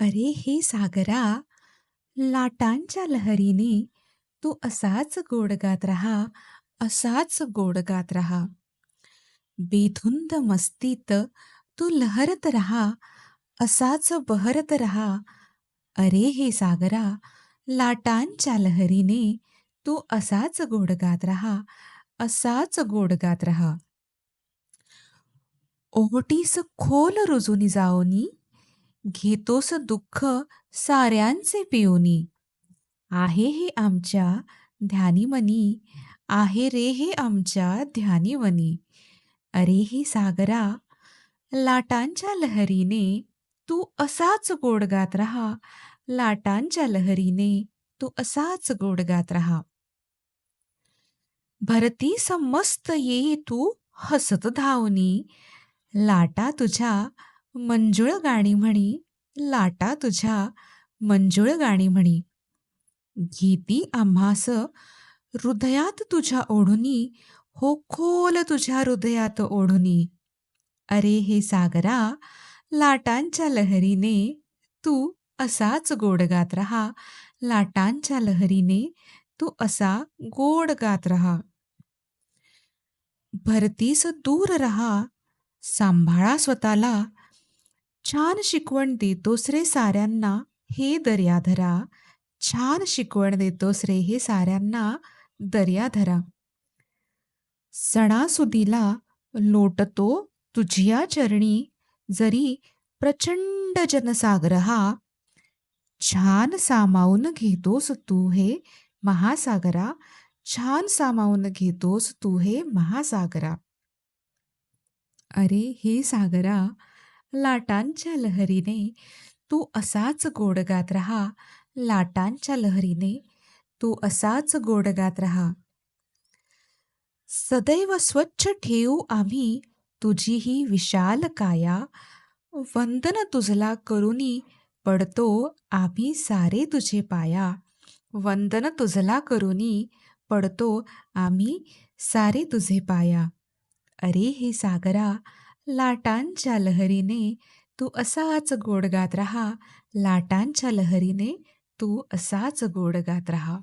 अरे हे सागरा लाटांच्या लहरीने तू असाच गोड गात राहा असाच गोड गात राहा. बेधुंद मस्तीत तू लहरत राहा असाच बहरत राहा. अरे हे सागरा लाटांच्या लहरीने तू असाच गोड गात राहा असाच गोड गात राहा. ओहोटीस खोल रुजूनी जाओनी घेतोस दुःख साऱ्यांचे पिऊनी. आहे हे आमच्या ध्यानीमनी आहे रे हे आमच्या ध्यानीमनी. अरे हे सागरा लाटांच्या लहरीने तू असाच गोड गात राहा. लाटांच्या लहरीने तू असाच गोड गात राहा. भरती समस्त ये तू हसत धावनी. लाटा तुझ्या मंजुळ गाणी म्हणी लाटा तुझ्या मंजुळ गाणी म्हणी. घेती आम्हास हृदयात तुझ्या ओढुनी हो खोल तुझ्या हृदयात ओढुनी. अरे हे सागरा लाटांच्या लहरीने तू असाच गोड गात राहा. लाटांच्या लहरीने तू असा गोड गात राहा. भरतीस दूर रहा सांभाळा स्वतःला. छान शिकवण देतोस रे साऱ्यांना. हे दर्याधरा छान शिकवण देतोस रे हे साऱ्यांना. दर्याधरा सणासुदीला लोटतो तुझिया चरणी. जरी प्रचंड जनसागर हा छान सामावून घेतोस तू हे महासागरा. छान सामावून घेतोस तू हे महासागरा. अरे हे सागरा लाटांच्या लहरीने. तू असाच गोड गात राहा. लाटांच्या लहरीने. तू असाच गोड गात राहा. सदैव स्वच्छ ठेवू आम्ही तुझी ही विशाल काया. वंदन तुझला करुनी पडतो आम्ही सारे तुझे पाया. वंदन तुझला करुनी पडतो आम्ही सारे तुझे पाया. अरे हे सागरा लाटांच्या लहरीने तू असाच गोड गात राहा. लाटांच्या लहरीने तू असाच गोड गात राहा.